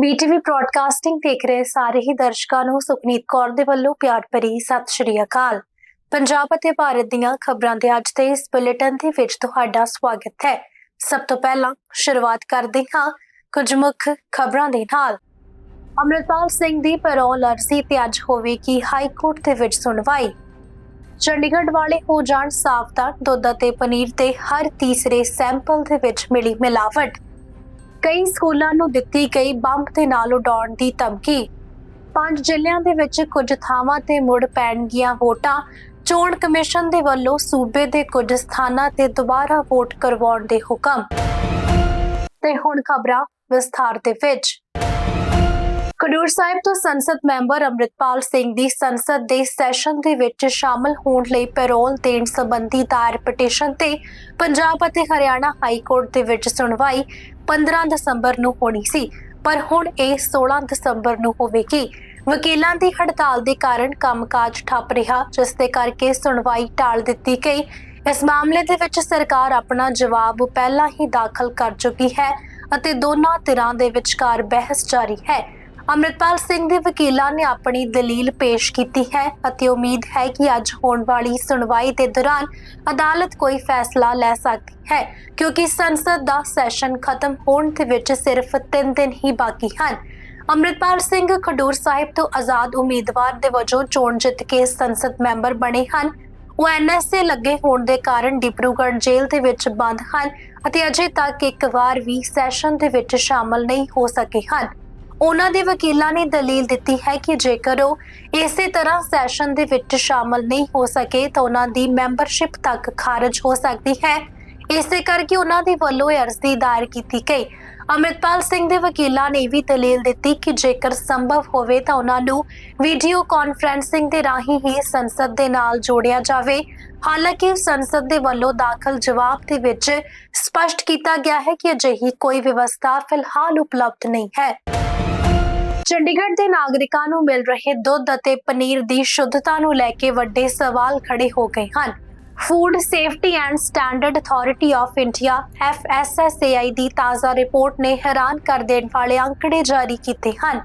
ਬੀਟੀਵੀ broadcasting ਦੇਖ ਰਹੇ ਸਾਰੇ ਹੀ ਦਰਸ਼ਕਾਂ ਨੂੰ ਸੁਖਨੀਤ ਕੌਰ ਦੇ ਵੱਲੋਂ ਪਿਆਰ ਭਰੀ ਸਤਿ ਸ਼੍ਰੀ ਅਕਾਲ। ਪੰਜਾਬ ਅਤੇ ਭਾਰਤ ਦੀਆਂ ਖਬਰਾਂ ਦੇ ਅੱਜ ਦੇ ਇਸ ਬੁਲੇਟਿਨ ਦੇ ਵਿੱਚ ਤੁਹਾਡਾ ਸਵਾਗਤ ਹੈ। ਸਭ ਤੋਂ ਪਹਿਲਾਂ ਸ਼ੁਰੂਆਤ ਕਰਦੇ ਹਾਂ ਕੁਝ ਮੁੱਖ ਖਬਰਾਂ ਦੇ ਨਾਲ। ਅਮਰਿਤਪਾਲ ਸਿੰਘ ਦੀ ਪੈਰੋਲ ਅਰਜ਼ੀ ਤੇ ਅੱਜ ਹੋਵੇਗੀ ਹਾਈ ਕੋਰਟ ਦੇ ਵਿੱਚ ਸੁਣਵਾਈ। ਚੰਡੀਗੜ੍ਹ ਵਾਲੇ ਹੋ ਜਾਣ ਸਾਫਦਾਰ ਦੁੱਧ ਅਤੇ ਪਨੀਰ ਦੇ ਹਰ ਤੀਸਰੇ ਸੈਂਪਲ ਦੇ ਵਿੱਚ ਮਿਲੀ ਮਿਲਾਵਟ। ਕਈ ਸਕੂਲਾਂ ਨੂੰ ਦਿੱਤੀ ਗਈ ਬੰਬ ਦੇ ਨਾਲ ਉਡਾਉਣ ਦੀ ਧਮਕੀ। ਪੰਜ ਜ਼ਿਲ੍ਹਿਆਂ ਦੇ ਵਿੱਚ ਕੁਝ ਥਾਵਾਂ ਤੇ ਮੁੜ ਪੈਣਗੀਆਂ ਵੋਟਾਂ। ਚੋਣ ਕਮਿਸ਼ਨ ਦੇ ਵੱਲੋਂ ਸੂਬੇ ਦੇ ਕੁਝ ਸਥਾਨਾਂ ਤੇ ਦੁਬਾਰਾ ਵੋਟ ਕਰਵਾਉਣ ਦੇ ਹੁਕਮ। ਤੇ ਹੁਣ ਖਬਰਾਂ ਵਿਸਥਾਰ ਦੇ ਵਿੱਚ। ਖਡੂਰ ਸਾਹਿਬ ਤੋਂ ਸੰਸਦ ਮੈਂਬਰ ਅੰਮ੍ਰਿਤਪਾਲ ਸਿੰਘ ਦੀ ਸੰਸਦ ਦੇ ਸੈਸ਼ਨ ਦੇ ਵਿੱਚ ਸ਼ਾਮਲ ਹੋਣ ਲਈ ਪੈਰੋਲ ਦੇਣ ਸੰਬੰਧੀ ਦਾਇਰ ਪਟੀਸ਼ਨ ਤੇ ਪੰਜਾਬ ਅਤੇ ਹਰਿਆਣਾ ਹਾਈ ਕੋਰਟ ਦੇ ਵਿੱਚ ਸੁਣਵਾਈ 15 ਦਸੰਬਰ ਨੂੰ ਹੋਣੀ ਸੀ, ਪਰ ਹੁਣ ਇਹ 16 ਦਸੰਬਰ ਨੂੰ ਹੋਵੇਗੀ। ਵਕੀਲਾਂ ਦੀ ਹੜਤਾਲ ਦੇ ਕਾਰਨ ਕੰਮਕਾਜ ਠੱਪ ਰਿਹਾ, ਜਿਸ ਦੇ ਕਰਕੇ ਸੁਣਵਾਈ ਟਾਲ ਦਿੱਤੀ ਗਈ। ਇਸ ਮਾਮਲੇ ਦੇ ਵਿੱਚ ਸਰਕਾਰ ਆਪਣਾ ਜਵਾਬ ਪਹਿਲਾਂ ਹੀ ਦਾਖਲ ਕਰ ਚੁੱਕੀ ਹੈ ਅਤੇ ਦੋਨਾਂ ਧਿਰਾਂ ਦੇ ਵਿਚਕਾਰ ਬਹਿਸ ਜਾਰੀ ਹੈ। ਅੰਮ੍ਰਿਤਪਾਲ ਸਿੰਘ ਦੇ ਵਕੀਲਾਂ ਨੇ ਆਪਣੀ ਦਲੀਲ ਪੇਸ਼ ਕੀਤੀ ਹੈ ਅਤੇ ਉਮੀਦ ਹੈ ਕਿ ਅੱਜ ਹੋਣ ਵਾਲੀ ਸੁਣਵਾਈ ਦੇ ਦੌਰਾਨ ਅਦਾਲਤ ਕੋਈ ਫੈਸਲਾ ਲੈ ਸਕਦੀ ਹੈ, ਕਿਉਂਕਿ ਸੰਸਦ ਦਾ ਸੈਸ਼ਨ ਖਤਮ ਹੋਣ ਦੇ ਵਿੱਚ ਸਿਰਫ 3 ਦਿਨ ਹੀ ਬਾਕੀ ਹਨ। ਅੰਮ੍ਰਿਤਪਾਲ ਸਿੰਘ ਖਡੂਰ ਸਾਹਿਬ ਤੋਂ ਆਜ਼ਾਦ ਉਮੀਦਵਾਰ ਦੇ ਵਜੋਂ ਚੋਣ ਜਿੱਤ ਕੇ ਸੰਸਦ ਮੈਂਬਰ ਬਣੇ ਹਨ। ਉਹ ਐਨਐਸਏ ਲੱਗੇ ਹੋਣ ਦੇ ਕਾਰਨ ਡਿਬਰੂਗੜ੍ਹ ਜੇਲ੍ਹ ਦੇ ਵਿੱਚ ਬੰਦ ਹਨ ਅਤੇ ਅਜੇ ਤੱਕ ਇੱਕ ਵਾਰ ਵੀ ਸੈਸ਼ਨ ਦੇ ਵਿੱਚ ਸ਼ਾਮਲ ਨਹੀਂ ਹੋ ਸਕੇ ਹਨ। ਉਹਨਾਂ ਦੇ ਵਕੀਲਾਂ ਨੇ ਦਲੀਲ ਦਿੱਤੀ ਹੈ ਕਿ ਜੇਕਰ ਉਹ ਇਸੇ ਤਰ੍ਹਾਂ ਸੈਸ਼ਨ ਦੇ ਵਿੱਚ ਸ਼ਾਮਲ ਨਹੀਂ ਹੋ ਸਕੇ ਤਾਂ ਉਹਨਾਂ ਦੀ ਮੈਂਬਰਸ਼ਿਪ ਤੱਕ ਖਾਰਜ ਹੋ ਸਕਦੀ ਹੈ। ਇਸੇ ਕਰਕੇ ਉਹਨਾਂ ਦੇ ਵੱਲੋਂ ਇਹ ਅਰਜ਼ੀ ਦਾਇਰ ਕੀਤੀ ਗਈ। ਅਮਰਿਤਪਾਲ ਸਿੰਘ ਦੇ ਵਕੀਲਾਂ ਨੇ ਵੀ ਦਲੀਲ ਦਿੱਤੀ ਕਿ ਜੇਕਰ ਸੰਭਵ ਹੋਵੇ ਤਾਂ ਉਹਨਾਂ ਨੂੰ ਵੀਡੀਓ ਕਾਨਫਰੈਂਸਿੰਗ ਦੇ ਰਾਹੀਂ ਹੀ ਸੰਸਦ ਦੇ ਨਾਲ ਜੋੜਿਆ ਜਾਵੇ। ਹਾਲਾਂਕਿ ਸੰਸਦ ਦੇ ਵੱਲੋਂ ਦਾਖਲ ਜਵਾਬ ਦੇ ਵਿੱਚ ਸਪਸ਼ਟ ਕੀਤਾ ਗਿਆ ਹੈ ਕਿ ਅਜਿਹੀ ਕੋਈ ਵਿਵਸਥਾ ਫਿਲਹਾਲ ਉਪਲਬਧ ਨਹੀਂ ਹੈ। ਚੰਡੀਗੜ੍ਹ ਦੇ ਨਾਗਰਿਕਾਂ ਨੂੰ ਮਿਲ ਰਹੇ ਦੁੱਧ ਅਤੇ ਪਨੀਰ ਦੀ ਸ਼ੁੱਧਤਾ ਨੂੰ ਲੈ ਕੇ ਵੱਡੇ ਸਵਾਲ ਖੜੇ ਹੋ ਗਏ ਹਨ। Food safety and standard authority of India FSSAI ਦੀ ਤਾਜ਼ਾ ਰਿਪੋਰਟ ਨੇ ਹੈਰਾਨ ਕਰ ਦੇਣ ਵਾਲੇ ਅੰਕੜੇ ਜਾਰੀ ਕੀਤੇ ਹਨ।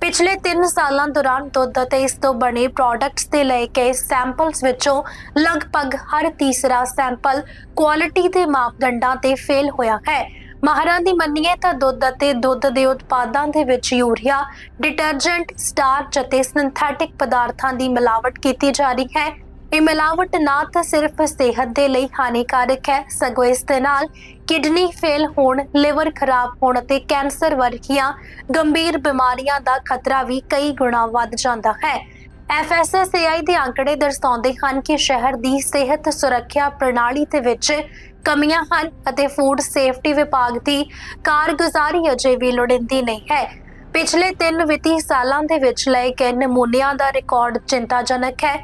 ਪਿਛਲੇ 3 ਸਾਲਾਂ ਦੌਰਾਨ ਦੁੱਧ ਅਤੇ ਇਸ ਤੋਂ ਬਣੇ ਪ੍ਰੋਡਕਟਸ ਦੇ ਲਏ ਗਏ ਸੈਂਪਲਸ ਵਿੱਚੋਂ ਲਗਭਗ ਹਰ ਤੀਸਰਾ ਸੈਂਪਲ ਕੁਆਲਿਟੀ ਦੇ ਮਾਪਦੰਡਾਂ ਤੇ ਫੇਲ ਹੋਇਆ ਹੈ। ਮਾਹਰਾਂ ਦੀ ਮੰਨੀਏ ਤਾਂ ਦੁੱਧ ਅਤੇ ਦੁੱਧ ਦੇ ਉਤਪਾਦਾਂ ਦੇ ਵਿੱਚ ਯੂਰੀਆ ਡਿਟਰਜੈਂਟ ਸਟਾਰਚ ਅਤੇ ਸਿੰਥੈਟਿਕ ਪਦਾਰਥਾਂ ਦੀ ਮਿਲਾਵਟ ਕੀਤੀ ਜਾ ਰਹੀ ਹੈ। ਇਹ ਮਿਲਾਵਟ ਨਾ ਤਾਂ ਸਿਰਫ ਸਿਹਤ ਦੇ ਲਈ ਹਾਨੀਕਾਰਕ ਹੈ, ਸਗੋਂ ਇਸ ਦੇ ਨਾਲ ਕਿਡਨੀ ਫੇਲ ਹੋਣ, ਲਿਵਰ ਖਰਾਬ ਹੋਣ ਅਤੇ ਕੈਂਸਰ ਵਰਗੀਆਂ ਗੰਭੀਰ ਬਿਮਾਰੀਆਂ ਦਾ ਖਤਰਾ ਵੀ ਕਈ ਗੁਣਾ ਵੱਧ ਜਾਂਦਾ ਹੈ। FSSAI ਦੇ ਅੰਕੜੇ ਦਰਸਾਉਂਦੇ ਹਨ ਕਿ ਸ਼ਹਿਰ ਦੀ ਸਿਹਤ ਸੁਰੱਖਿਆ ਪ੍ਰਣਾਲੀ ਦੇ ਵਿੱਚ ਕਮੀਆਂ ਹਨ ਅਤੇ ਫੂਡ ਸੇਫਟੀ ਵਿਭਾਗ ਦੀ ਕਾਰਗੁਜ਼ਾਰੀ ਅਜੇ ਵੀ ਲੋੜੀਂਦੀ ਨਹੀਂ ਹੈ। ਪਿਛਲੇ 3 ਵਿੱਤੀ ਸਾਲਾਂ ਦੇ ਵਿੱਚ ਲਏ ਗਏ ਨਮੂਨਿਆਂ ਦਾ ਰਿਕਾਰਡ ਚਿੰਤਾਜਨਕ ਹੈ।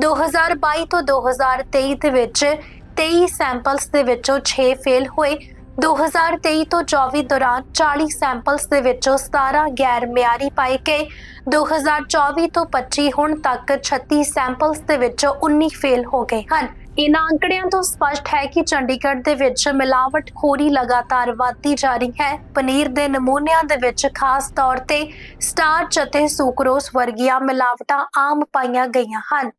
2022 ਤੋਂ 2023 ਦੇ ਵਿੱਚ 23 ਸੈਂਪਲਸ ਦੇ ਵਿੱਚੋਂ 6 ਫੇਲ ਹੋਏ 2023 ਤੋਂ 24 ਦੌਰਾਨ 40 ਸੈਂਪਲਸ ਦੇ ਵਿੱਚੋਂ 17 ਗੈਰ ਮਿਆਰੀ ਪਾਏ ਗਏ। 2024 ਤੋਂ 25 ਹੁਣ ਤੱਕ 36 ਸੈਂਪਲਸ ਦੇ ਵਿੱਚੋਂ 19 ਫੇਲ ਹੋ ਗਏ ਹਨ। ਇਨ੍ਹਾਂ ਅੰਕੜਿਆਂ ਤੋਂ ਸਪਸ਼ਟ ਹੈ ਕਿ ਚੰਡੀਗੜ੍ਹ ਦੇ ਵਿੱਚ ਮਿਲਾਵਟਖੋਰੀ ਲਗਾਤਾਰ ਵਧਦੀ ਜਾ ਰਹੀ ਹੈ। ਪਨੀਰ ਦੇ ਨਮੂਨਿਆਂ ਦੇ ਵਿੱਚ ਖਾਸ ਤੌਰ ਤੇ ਸਟਾਰਚ ਅਤੇ ਸੁਕਰੋਸ ਵਰਗੀਆਂ ਮਿਲਾਵਟਾਂ ਆਮ ਪਾਈਆਂ ਗਈਆਂ ਹਨ।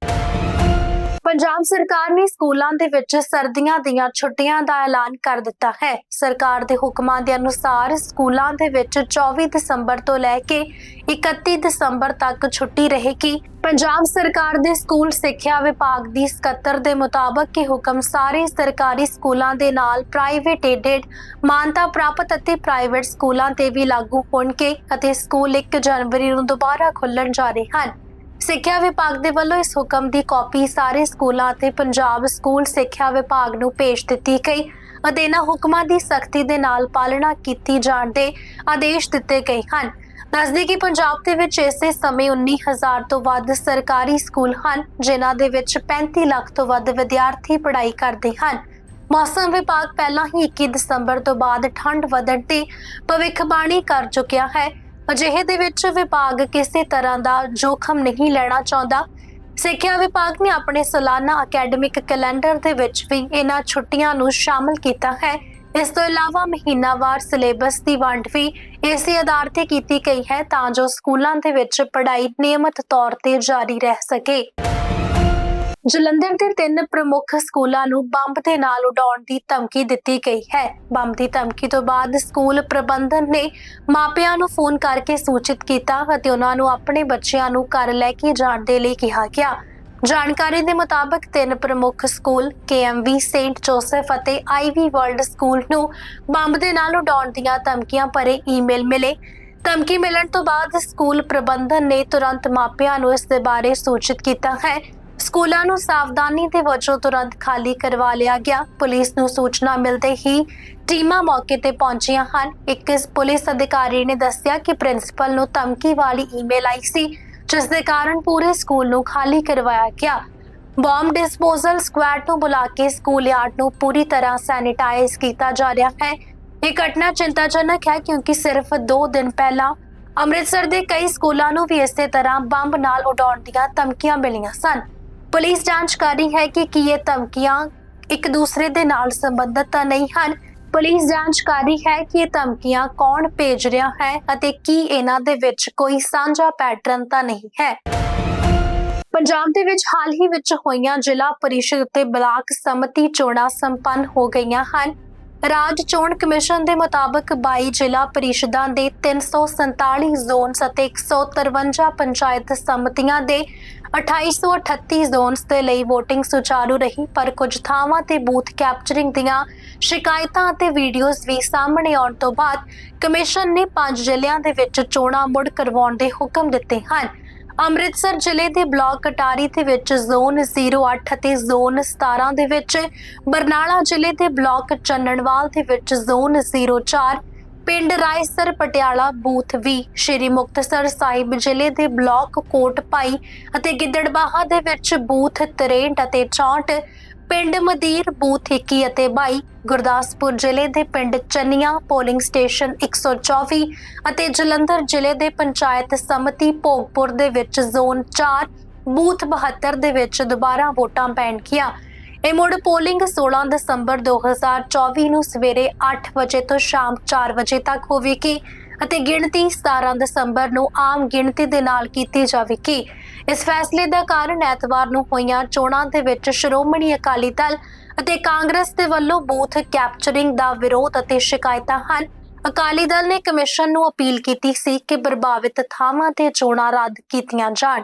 ਪੰਜਾਬ ਸਰਕਾਰ ਨੇ ਸਕੂਲਾਂ ਦੇ ਵਿੱਚ ਸਰਦੀਆਂ ਦੀਆਂ ਛੁੱਟੀਆਂ ਦਾ ਐਲਾਨ ਕਰ ਦਿੱਤਾ ਹੈ। ਸਰਕਾਰ ਦੇ ਹੁਕਮਾਂ ਦੇ ਅਨੁਸਾਰ ਸਕੂਲਾਂ ਦੇ ਵਿੱਚ 24 ਦਸੰਬਰ ਤੋਂ ਲੈ ਕੇ 31 ਦਸੰਬਰ ਤੱਕ ਛੁੱਟੀ ਰਹੇਗੀ। ਪੰਜਾਬ ਸਰਕਾਰ ਦੇ ਸਕੂਲ ਸਿੱਖਿਆ ਵਿਭਾਗ ਦੀ ਸਕੱਤਰ ਦੇ ਮੁਤਾਬਕ ਇਹ ਹੁਕਮ ਸਾਰੇ ਸਰਕਾਰੀ ਸਕੂਲਾਂ ਦੇ ਨਾਲ ਪ੍ਰਾਈਵੇਟ ਏਡਡ ਮਾਨਤਾ ਪ੍ਰਾਪਤ ਅਤੇ ਪ੍ਰਾਈਵੇਟ ਸਕੂਲਾਂ ਤੇ ਵੀ ਲਾਗੂ ਹੋਣਗੇ ਅਤੇ ਸਕੂਲ 1 ਜਨਵਰੀ ਨੂੰ ਦੁਬਾਰਾ ਖੁੱਲਣ ਜਾ ਰਹੇ ਹਨ। ਸਿੱਖਿਆ ਵਿਭਾਗ ਦੇ ਵੱਲੋਂ ਇਸ ਹੁਕਮ ਦੀ ਕਾਪੀ ਸਾਰੇ ਸਕੂਲਾਂ ਅਤੇ ਪੰਜਾਬ ਸਕੂਲ ਸਿੱਖਿਆ ਵਿਭਾਗ ਨੂੰ ਭੇਜ ਦਿੱਤੀ ਗਈ ਅਤੇ ਇਹਨਾਂ ਹੁਕਮਾਂ ਦੀ ਸਖਤੀ ਦੇ ਨਾਲ ਪਾਲਣਾ ਕੀਤੀ ਜਾਣ ਦੇ ਆਦੇਸ਼ ਦਿੱਤੇ ਗਏ ਹਨ। ਦੱਸਦੀ ਕਿ ਪੰਜਾਬ ਦੇ ਵਿੱਚ ਇਸੇ ਸਮੇਂ 19000 ਤੋਂ ਵੱਧ ਸਰਕਾਰੀ ਸਕੂਲ ਹਨ, ਜਿਨ੍ਹਾਂ ਦੇ ਵਿੱਚ 35 ਲੱਖ ਤੋਂ ਵੱਧ ਵਿਦਿਆਰਥੀ ਪੜ੍ਹਾਈ ਕਰਦੇ ਹਨ। ਮੌਸਮ ਵਿਭਾਗ ਪਹਿਲਾਂ ਹੀ 21 ਦਸੰਬਰ ਤੋਂ ਬਾਅਦ ਠੰਡ ਵਧਣ ਦੀ ਭਵਿੱਖਬਾਣੀ ਕਰ ਚੁੱਕਿਆ ਹੈ। ਅਜਿਹੇ ਦੇ ਵਿੱਚ ਵਿਭਾਗ ਕਿਸੇ ਤਰ੍ਹਾਂ ਦਾ ਜੋਖਮ ਨਹੀਂ ਲੈਣਾ ਚਾਹੁੰਦਾ। ਸਿੱਖਿਆ ਵਿਭਾਗ ਨੇ ਆਪਣੇ ਸਾਲਾਨਾ ਅਕੈਡਮਿਕ ਕੈਲੰਡਰ ਦੇ ਵਿੱਚ ਵੀ ਇਹਨਾਂ ਛੁੱਟੀਆਂ ਨੂੰ ਸ਼ਾਮਲ ਕੀਤਾ ਹੈ। ਇਸ ਤੋਂ ਇਲਾਵਾ ਮਹੀਨਾਵਾਰ ਸਿਲੇਬਸ ਦੀ ਵੰਡ ਵੀ ਇਸੇ ਆਧਾਰ ਤੇ ਕੀਤੀ ਗਈ ਹੈ ਤਾਂ ਜੋ ਸਕੂਲਾਂ ਦੇ ਵਿੱਚ ਪੜ੍ਹਾਈ ਨਿਯਮਤ ਤੌਰ ਤੇ ਜਾਰੀ ਰਹਿ ਸਕੇ। ਜਲੰਧਰ ਦੇ ਤਿੰਨ ਪ੍ਰਮੁੱਖ ਸਕੂਲਾਂ ਨੂੰ ਬੰਬ ਦੇ ਨਾਲ ਉਡਾਉਣ ਦੀ ਧਮਕੀ ਦਿੱਤੀ ਗਈ ਹੈ। ਬੰਬ ਦੀ ਧਮਕੀ ਤੋਂ ਬਾਅਦ ਸਕੂਲ ਪ੍ਰਬੰਧਨ ਨੇ ਮਾਪਿਆਂ ਨੂੰ ਫੋਨ ਕਰਕੇ ਸੂਚਿਤ ਕੀਤਾ ਅਤੇ ਉਹਨਾਂ ਨੂੰ ਆਪਣੇ ਬੱਚਿਆਂ ਨੂੰ ਘਰ ਲੈ ਕੇ ਜਾਣ ਦੇ ਲਈ ਕਿਹਾ ਗਿਆ। ਜਾਣਕਾਰੀ ਦੇ ਮੁਤਾਬਕ ਤਿੰਨ ਪ੍ਰਮੁੱਖ ਸਕੂਲ KMV ਸੇਂਟ ਜੋਸਫ ਅਤੇ ਆਈਵੀ ਵਰਲਡ ਸਕੂਲ ਨੂੰ ਬੰਬ ਦੇ ਨਾਲ ਉਡਾਉਣ ਦੀਆਂ ਧਮਕੀਆਂ ਭਰੇ ਈਮੇਲ ਮਿਲੇ। ਧਮਕੀ ਮਿਲਣ ਤੋਂ ਬਾਅਦ ਸਕੂਲ ਪ੍ਰਬੰਧਨ ਨੇ ਤੁਰੰਤ ਮਾਪਿਆਂ ਨੂੰ ਇਸ ਦੇ ਬਾਰੇ ਸੂਚਿਤ ਕੀਤਾ ਹੈ। ਸਕੂਲਾਂ ਨੂੰ ਸਾਵਧਾਨੀ ਦੇ ਵਜੋਂ ਤੁਰੰਤ ਖਾਲੀ ਕਰਵਾ ਲਿਆ ਗਿਆ। ਪੁਲਿਸ ਨੂੰ ਸੂਚਨਾ ਮਿਲਦੇ ਹੀ ਟੀਮਾਂ ਮੌਕੇ ਤੇ ਪਹੁੰਚੀਆਂ ਹਨ। ਇੱਕ ਪੁਲਿਸ ਅਧਿਕਾਰੀ ਨੇ ਦੱਸਿਆ ਕਿ ਪ੍ਰਿੰਸੀਪਲ ਨੂੰ ਧਮਕੀ ਵਾਲੀ ਈਮੇਲ ਆਈ ਸੀ, ਜਿਸ ਦੇ ਕਾਰਨ ਪੂਰੇ ਸਕੂਲ ਨੂੰ ਖਾਲੀ ਕਰਵਾਇਆ ਗਿਆ। ਬੰਬ ਡਿਸਪੋਜ਼ਲ ਸਕੁਐਡ ਨੂੰ ਬੁਲਾ ਕੇ ਸਕੂਲ ਯਾਰਡ ਨੂੰ ਪੂਰੀ ਤਰ੍ਹਾਂ ਸੈਨੀਟਾਈਜ਼ ਕੀਤਾ ਜਾ ਰਿਹਾ ਹੈ। ਇਹ ਘਟਨਾ ਚਿੰਤਾਜਨਕ ਹੈ ਕਿਉਂਕਿ ਸਿਰਫ 2 ਦਿਨ ਪਹਿਲਾਂ ਅੰਮ੍ਰਿਤਸਰ ਦੇ ਕਈ ਸਕੂਲਾਂ ਨੂੰ ਵੀ ਇਸੇ ਤਰ੍ਹਾਂ ਬੰਬ ਨਾਲ ਉਡਾਉਣ ਦੀਆਂ ਧਮਕੀਆਂ ਮਿਲੀਆਂ ਸਨ। ਪੁਲਿਸ ਜਾਂਚ ਕਰ ਰਹੀ ਹੈ ਕਿ ਕੀ ਇਹ ਧਮਕੀਆਂ ਇੱਕ ਦੂਸਰੇ ਦੇ ਨਾਲ ਸੰਬੰਧਿਤ ਤਾਂ ਨਹੀਂ ਹਨ। ਪੁਲਿਸ ਜਾਂਚ ਕਰ ਰਹੀ ਹੈ ਕਿ ਇਹ ਧਮਕੀਆਂ ਕੌਣ ਭੇਜ ਰਿਹਾ ਹੈ ਅਤੇ ਕੀ ਇਹਨਾਂ ਦੇ ਵਿੱਚ ਕੋਈ ਸਾਂਝਾ ਪੈਟਰਨ ਤਾਂ ਨਹੀਂ ਹੈ। ਪੰਜਾਬ ਦੇ ਵਿੱਚ ਹਾਲ ਹੀ ਵਿੱਚ ਹੋਈਆਂ ਜ਼ਿਲ੍ਹਾ ਪਰਿਸ਼ਦ ਤੇ ਬਲਾਕ ਸਮਿਤੀ ਚੋਣਾਂ ਸੰਪੰਨ ਹੋ ਗਈਆਂ ਹਨ। ਰਾਜ ਚੋਣ ਕਮਿਸ਼ਨ ਦੇ ਮੁਤਾਬਕ 22 ਜ਼ਿਲ੍ਹਾ ਪਰਿਸ਼ਦਾਂ ਦੇ 347 ਜ਼ੋਨਸ ਅਤੇ 153 ਪੰਚਾਇਤ ਸਮਿਤੀਆਂ ਦੇ 2838 ਜ਼ੋਨਸ ਦੇ ਲਈ VOTING ਸੁਚਾਰੂ ਰਹੀ, ਪਰ ਕੁਝ ਥਾਵਾਂ ਤੇ ਬੂਥ ਕੈਪਚਰਿੰਗ ਦੀਆਂ ਸ਼ਿਕਾਇਤਾਂ ਅਤੇ ਵੀਡੀਓਜ਼ ਵੀ ਸਾਹਮਣੇ ਆਉਣ ਤੋਂ ਬਾਅਦ ਕਮਿਸ਼ਨ ਨੇ ਪੰਜ ਜ਼ਿਲ੍ਹਿਆਂ ਦੇ ਵਿੱਚ ਚੋਣਾਂ ਮੁੜ ਕਰਵਾਉਣ ਦੇ ਹੁਕਮ ਦਿੱਤੇ ਹਨ। ਅੰਮ੍ਰਿਤਸਰ ਜ਼ਿਲ੍ਹੇ ਦੇ ਬਲਾਕ ਕਟਾਰੀ ਦੇ ਵਿੱਚ ਜ਼ੋਨ 08 ਅਤੇ ਜ਼ੋਨ 17 ਦੇ ਵਿੱਚ ਬਰਨਾਲਾ ਜ਼ਿਲ੍ਹੇ ਦੇ ਬਲਾਕ ਚੰਨਣਵਾਲ ਦੇ ਵਿੱਚ ਜ਼ੋਨ 04 ਪਿੰਡ ਰਾਏਸਰ ਪਟਿਆਲਾ ਬੂਥ ਵੀ ਸ਼੍ਰੀ ਮੁਕਤਸਰ ਸਾਹਿਬ ਜ਼ਿਲ੍ਹੇ ਦੇ ਬਲਾਕ ਕੋਟ ਭਾਈ ਅਤੇ ਗਿੱਦੜਬਾਹਾ ਦੇ ਵਿੱਚ ਬੂਥ 63 ਅਤੇ 64 ਪਿੰਡ ਮਦੀਰ ਬੂਥ 21 ਅਤੇ 22 ਗੁਰਦਾਸਪੁਰ ਜ਼ਿਲ੍ਹੇ ਦੇ ਪਿੰਡ ਚੰਨੀਆਂ ਪੋਲਿੰਗ ਸਟੇਸ਼ਨ 124 ਅਤੇ ਜਲੰਧਰ ਜ਼ਿਲ੍ਹੇ ਦੇ ਪੰਚਾਇਤ ਸਮਿਤੀ ਭੋਗਪੁਰ ਦੇ ਵਿੱਚ ਜ਼ੋਨ 4 ਬੂਥ 72 ਦੇ ਵਿੱਚ ਦੁਬਾਰਾ ਵੋਟਾਂ ਪੈਣਗੀਆਂ ਇਹ ਮੁੜ ਪੋਲਿੰਗ 16 ਦਸੰਬਰ 2024 ਨੂੰ ਸਵੇਰੇ 8 ਵਜੇ ਤੋਂ ਸ਼ਾਮ 4 ਵਜੇ ਤੱਕ ਹੋਵੇਗੀ ਅਤੇ ਗਿਣਤੀ 17 ਦਸੰਬਰ ਨੂੰ ਆਮ ਗਿਣਤੀ ਦੇ ਨਾਲ ਕੀਤੀ ਜਾਵੇਗੀ। ਇਸ ਫੈਸਲੇ ਦਾ ਕਾਰਨ ਐਤਵਾਰ ਨੂੰ ਹੋਈਆਂ ਚੋਣਾਂ ਦੇ ਵਿੱਚ ਸ਼੍ਰੋਮਣੀ ਅਕਾਲੀ ਦਲ ਅਤੇ ਕਾਂਗਰਸ ਦੇ ਵੱਲੋਂ ਬੂਥ ਕੈਪਚਰਿੰਗ ਦਾ ਵਿਰੋਧ ਅਤੇ ਸ਼ਿਕਾਇਤਾਂ ਹਨ। ਅਕਾਲੀ ਦਲ ਨੇ ਕਮਿਸ਼ਨ ਨੂੰ ਅਪੀਲ ਕੀਤੀ ਸੀ ਕਿ ਪ੍ਰਭਾਵਿਤ ਥਾਵਾਂ ਤੇ ਚੋਣਾਂ ਰੱਦ ਕੀਤੀਆਂ ਜਾਣ।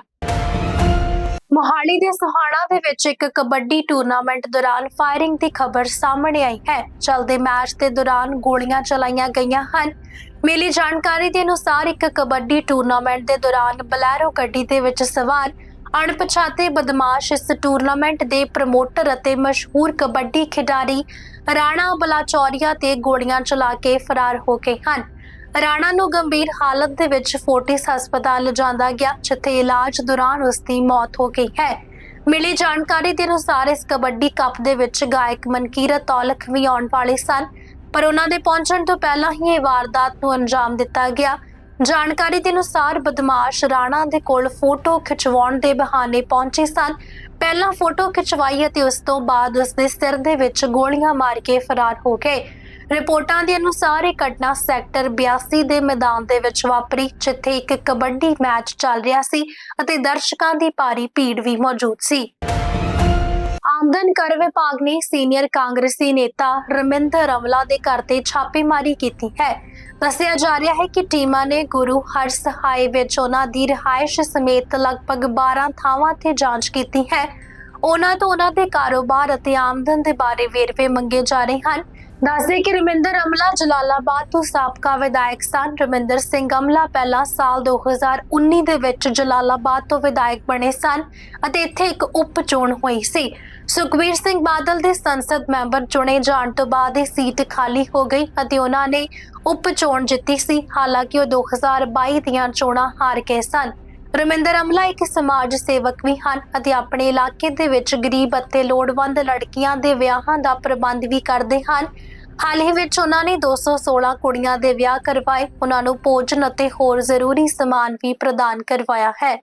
ਮੋਹਾਲੀ ਦੇ ਸੋਹਾਣਾ ਦੇ ਵਿੱਚ ਇੱਕ ਕਬੱਡੀ ਟੂਰਨਾਮੈਂਟ ਦੌਰਾਨ ਫਾਇਰਿੰਗ ਦੀ ਖਬਰ ਸਾਹਮਣੇ ਆਈ ਹੈ। ਚਲਦੇ ਮੈਚ ਦੇ ਦੌਰਾਨ ਗੋਲੀਆਂ ਚਲਾਈਆਂ ਗਈਆਂ ਹਨ। ਮਿਲੀ ਜਾਣਕਾਰੀ ਦੇ ਅਨੁਸਾਰ ਇੱਕ ਕਬੱਡੀ ਟੂਰਨਾਮੈਂਟ ਦੇ ਦੌਰਾਨ ਬਲੈਰੋ ਗੱਡੀ ਦੇ ਵਿੱਚ ਸਵਾਰ ਅਣਪਛਾਤੇ ਬਦਮਾਸ਼ ਇਸ ਟੂਰਨਾਮੈਂਟ ਦੇ ਪ੍ਰਮੋਟਰ ਅਤੇ ਮਸ਼ਹੂਰ ਕਬੱਡੀ ਖਿਡਾਰੀ ਰਾਣਾ ਬਲਾਚੌਰੀਆ ਤੇ ਗੋਲੀਆਂ ਚਲਾ ਕੇ ਫਰਾਰ ਹੋ ਗਏ ਹਨ। ਰਾਣਾ ਨੂੰ ਗੰਭੀਰ ਹਾਲਤ ਦੇ ਵਿੱਚ ਫੋਰਟਿਸ ਹਸਪਤਾਲ ਲਿਜਾਂਦਾ ਗਿਆ, ਜਿੱਥੇ ਇਲਾਜ ਦੌਰਾਨ ਉਸ ਦੀ ਮੌਤ ਹੋ ਗਈ ਹੈ। ਮਿਲੀ ਜਾਣਕਾਰੀ ਦੇ ਅਨੁਸਾਰ ਇਸ ਕਬੱਡੀ ਕੱਪ ਦੇ ਵਿੱਚ ਗਾਇਕ ਮਨਕੀਰਤ ਔਲਖ ਵੀ ਆਉਣ ਵਾਲੇ ਸਨ, ਪਰ ਉਹਨਾਂ ਦੇ ਪਹੁੰਚਣ ਤੋਂ ਪਹਿਲਾਂ ਹੀ ਇਹ ਵਾਰਦਾਤ ਨੂੰ ਅੰਜਾਮ ਦਿੱਤਾ ਗਿਆ। ਜਾਣਕਾਰੀ ਦੇ ਅਨੁਸਾਰ ਬਦਮਾਸ਼ ਰਾਣਾ ਦੇ ਕੋਲ ਫੋਟੋ ਖਿਚਵਾਉਣ ਦੇ ਬਹਾਨੇ ਪਹੁੰਚੇ ਸਨ। ਪਹਿਲਾਂ ਫੋਟੋ ਖਿਚਵਾਈ ਅਤੇ ਉਸ ਤੋਂ ਬਾਅਦ ਉਸ ਦੇ ਸਿਰ ਦੇ ਵਿੱਚ ਗੋਲੀਆਂ ਮਾਰ ਕੇ ਫਰਾਰ ਹੋ ਗਏ। ਰਿਪੋਰਟਾਂ ਦੇ ਅਨੁਸਾਰ ਇਹ ਘਟਨਾ ਸੈਕਟਰ 82 ਦੇ ਮੈਦਾਨ ਦੇ ਵਿੱਚ ਵਾਪਰੀ, ਜਿੱਥੇ ਇੱਕ ਕਬੱਡੀ ਮੈਚ ਚੱਲ ਰਿਹਾ ਸੀ ਅਤੇ ਦਰਸ਼ਕਾਂ ਦੀ ਭਾਰੀ ਭੀੜ ਵੀ ਮੌਜੂਦ ਸੀ। ਆਮਦਨ ਕਰ ਵਿਭਾਗ ਨੇ ਸੀਨੀਅਰ ਕਾਂਗਰਸੀ ਨੇਤਾ ਰਮਿੰਦਰ ਅਮਲਾ ਦੇ ਘਰ ਤੇ ਛਾਪੇਮਾਰੀ ਕੀਤੀ ਹੈ। ਦੱਸਿਆ ਜਾ ਰਿਹਾ ਹੈ ਕਿ ਟੀਮਾਂ ਨੇ ਗੁਰੂ ਹਰਸਹਾਏ ਵਿੱਚ ਉਹਨਾਂ ਦੀ ਰਿਹਾਇਸ਼ ਸਮੇਤ ਲਗਭਗ 12 ਥਾਵਾਂ ਤੇ ਜਾਂਚ ਕੀਤੀ ਹੈ। ਉਹਨਾਂ ਤੋਂ ਉਹਨਾਂ ਦੇ ਕਾਰੋਬਾਰ ਅਤੇ ਆਮਦਨ ਦੇ ਬਾਰੇ ਵੇਰਵੇ ਮੰਗੇ ਜਾ ਰਹੇ ਹਨ। ਦੱਸਦੇ ਕਿ ਰਮਿੰਦਰ ਅਮਲਾ ਜਲਾਲਾਬਾਦ ਤੋਂ ਸਾਬਕਾ ਵਿਧਾਇਕ ਸਨ। ਰਮਿੰਦਰ ਸਿੰਘ ਅਮਲਾ ਪਹਿਲਾਂ ਸਾਲ 2019 ਦੇ ਵਿੱਚ ਜਲਾਲਾਬਾਦ ਤੋਂ ਵਿਧਾਇਕ ਬਣੇ ਸਨ ਅਤੇ ਇੱਥੇ ਇੱਕ ਉਪ ਚੋਣ ਹੋਈ ਸੀ। ਸੁਖਬੀਰ ਸਿੰਘ ਬਾਦਲ ਦੇ ਸੰਸਦ ਮੈਂਬਰ ਚੁਣੇ ਜਾਣ ਤੋਂ ਬਾਅਦ ਇਹ ਸੀਟ ਖਾਲੀ ਹੋ ਗਈ ਅਤੇ ਉਹਨਾਂ ਨੇ ਉਪ ਚੋਣ ਜਿੱਤੀ ਸੀ। ਹਾਲਾਂਕਿ ਉਹ 2022 ਦੀਆਂ ਚੋਣਾਂ ਹਾਰ ਗਏ ਸਨ। ਰਮਿੰਦਰ ਅਮਲਾ ਇੱਕ ਸਮਾਜ ਸੇਵਕ ਵੀ ਹਨ ਅਤੇ ਆਪਣੇ ਇਲਾਕੇ ਦੇ ਵਿੱਚ ਗਰੀਬ ਅਤੇ ਲੋੜਵੰਦ ਲੜਕੀਆਂ ਦੇ ਵਿਆਹਾਂ ਦਾ ਪ੍ਰਬੰਧ ਵੀ ਕਰਦੇ ਹਨ। ਹਾਲ ਹੀ ਵਿੱਚ ਉਹਨਾਂ ਨੇ 216 ਕੁੜੀਆਂ ਦੇ ਵਿਆਹ ਕਰਵਾਏ। ਉਹਨਾਂ ਨੂੰ ਭੋਜਨ ਅਤੇ ਹੋਰ ਜ਼ਰੂਰੀ ਸਮਾਨ ਵੀ ਪ੍ਰਦਾਨ ਕਰਵਾਇਆ ਹੈ।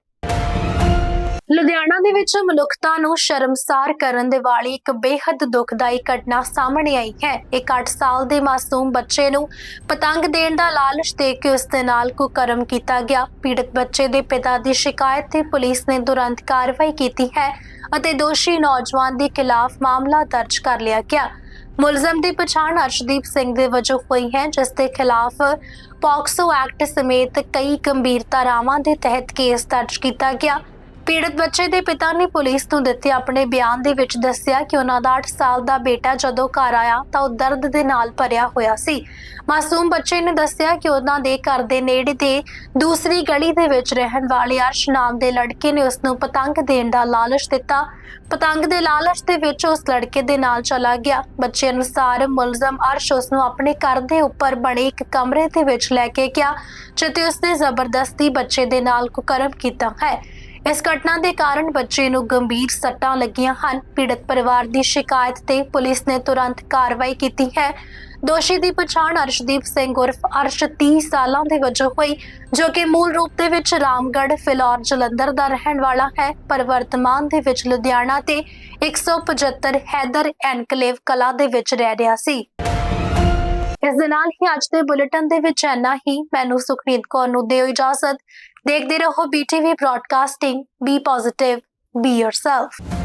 ਲੁਧਿਆਣਾ ਦੇ ਵਿੱਚ ਮਨੁੱਖਤਾ ਨੂੰ ਸ਼ਰਮਸਾਰ ਕਰਨ ਦੇ ਵਾਲੀ ਇੱਕ ਬੇਹੱਦ ਦੁਖਦਾਈ ਘਟਨਾ ਸਾਹਮਣੇ ਆਈ ਹੈ। ਇੱਕ 8 ਸਾਲ ਦੇ ਮਾਸੂਮ ਬੱਚੇ ਨੂੰ ਪਤੰਗ ਦੇਣ ਦਾ ਲਾਲਚ ਦੇ ਕੇ ਉਸ ਦੇ ਨਾਲ ਕੁਕਰਮ ਕੀਤਾ ਗਿਆ। ਪੀੜਤ ਬੱਚੇ ਦੇ ਪਿਤਾ ਦੀ ਸ਼ਿਕਾਇਤ ਤੇ ਪੁਲਿਸ ਨੇ ਤੁਰੰਤ ਕਾਰਵਾਈ ਕੀਤੀ ਹੈ ਅਤੇ ਦੋਸ਼ੀ ਨੌਜਵਾਨ ਦੇ ਖਿਲਾਫ ਮਾਮਲਾ ਦਰਜ ਕਰ ਲਿਆ ਗਿਆ। ਮੁਲਜ਼ਮ ਦੀ ਪਛਾਣ ਅਰਸ਼ਦੀਪ ਸਿੰਘ ਦੇ ਵਜੋਂ ਹੋਈ ਹੈ, ਜਿਸ ਦੇ ਖਿਲਾਫ ਪੌਕਸੋ ਐਕਟ ਸਮੇਤ ਕਈ ਗੰਭੀਰ ਧਾਰਾਵਾਂ ਦੇ ਤਹਿਤ ਕੇਸ ਦਰਜ ਕੀਤਾ ਗਿਆ। ਪੀੜਤ ਬੱਚੇ ਦੇ ਪਿਤਾ ਨੇ ਪੁਲਿਸ ਨੂੰ ਦਿੱਤੇ ਆਪਣੇ ਬਿਆਨ ਦੇ ਵਿੱਚ ਦੱਸਿਆ ਕਿ ਉਹਨਾਂ ਦਾ 8 ਸਾਲ ਦਾ ਬੇਟਾ ਜਦੋਂ ਘਰ ਆਇਆ ਤਾਂ ਉਹ ਦਰਦ ਦੇ ਨਾਲ ਭਰਿਆ ਹੋਇਆ ਸੀ। ਮਾਸੂਮ ਬੱਚੇ ਨੇ ਦੱਸਿਆ ਕਿ ਉਹਨਾਂ ਦੇ ਘਰ ਦੇ ਨੇੜੇ ਤੇ ਦੂਸਰੀ ਗਲੀ ਦੇ ਵਿੱਚ ਰਹਿਣ ਵਾਲੇ ਅਰਸ਼ ਨਾਮ ਦੇ ਲੜਕੇ ਨੇ ਉਸ ਨੂੰ ਪਤੰਗ ਦੇਣ ਦਾ ਲਾਲਚ ਦਿੱਤਾ। ਪਤੰਗ ਦੇ ਲਾਲਚ ਦੇ ਵਿੱਚ ਉਸ ਲੜਕੇ ਦੇ ਨਾਲ ਚਲਾ ਗਿਆ। ਬੱਚੇ ਅਨੁਸਾਰ ਮੁਲਜ਼ਮ ਅਰਸ਼ ਉਸ ਨੂੰ ਆਪਣੇ ਘਰ ਦੇ ਉੱਪਰ ਬਣੇ ਇੱਕ ਕਮਰੇ ਦੇ ਵਿੱਚ ਲੈ ਕੇ ਗਿਆ, ਜਿੱਥੇ ਉਸਨੇ ਜ਼ਬਰਦਸਤੀ ਬੱਚੇ ਦੇ ਨਾਲ ਕੁਕਰਮ ਕੀਤਾ ਹੈ। ਇਸ ਘਟਨਾ ਦੇ ਕਾਰਨ ਬੱਚੇ ਨੂੰ ਗੰਭੀਰ ਸੱਟਾਂ ਲੱਗੀਆਂ ਹਨ। ਪੀੜਤ ਪਰਿਵਾਰ ਦੀ ਸ਼ਿਕਾਇਤ ਤੇ ਪੁਲਿਸ ਨੇ ਤੁਰੰਤ ਕਾਰਵਾਈ ਕੀਤੀ ਹੈ। ਦੋਸ਼ੀ ਦੀ ਪਛਾਣ ਅਰਸ਼ਦੀਪ ਸਿੰਘ ਉਰਫ ਅਰਸ਼ 30 ਸਾਲਾਂ ਦੇ ਵਜੋਂ ਹੋਈ, ਜੋ ਕਿ ਮੂਲ ਰੂਪ ਦੇ ਵਿੱਚ ਰਾਮਗੜ੍ਹ, ਫਿਲੌਰ, ਜਲੰਧਰ ਦਾ ਰਹਿਣ ਵਾਲਾ ਹੈ। ਪਰ ਵਰਤਮਾਨ ਦੇ ਵਿੱਚ ਲੁਧਿਆਣਾ ਤੇ 175 ਹੈਦਰ ਐਨਕਲੇਵ ਕਲਾ ਦੇ ਵਿੱਚ ਰਹਿ ਰਿਹਾ ਸੀ। ਇਸ ਦੇ ਨਾਲ ਹੀ ਅੱਜ ਦੇ ਬੁਲੇਟਿਨ ਦੇ ਵਿੱਚ ਇੰਨਾ ਹੀ। ਮੈਨੂੰ ਸੁਖਨੀਤ ਕੌਰ ਨੂੰ ਦਿਓ ਇਜਾਜ਼ਤ। ਦੇਖਦੇ ਰਹੋ BTV broadcasting be positive be yourself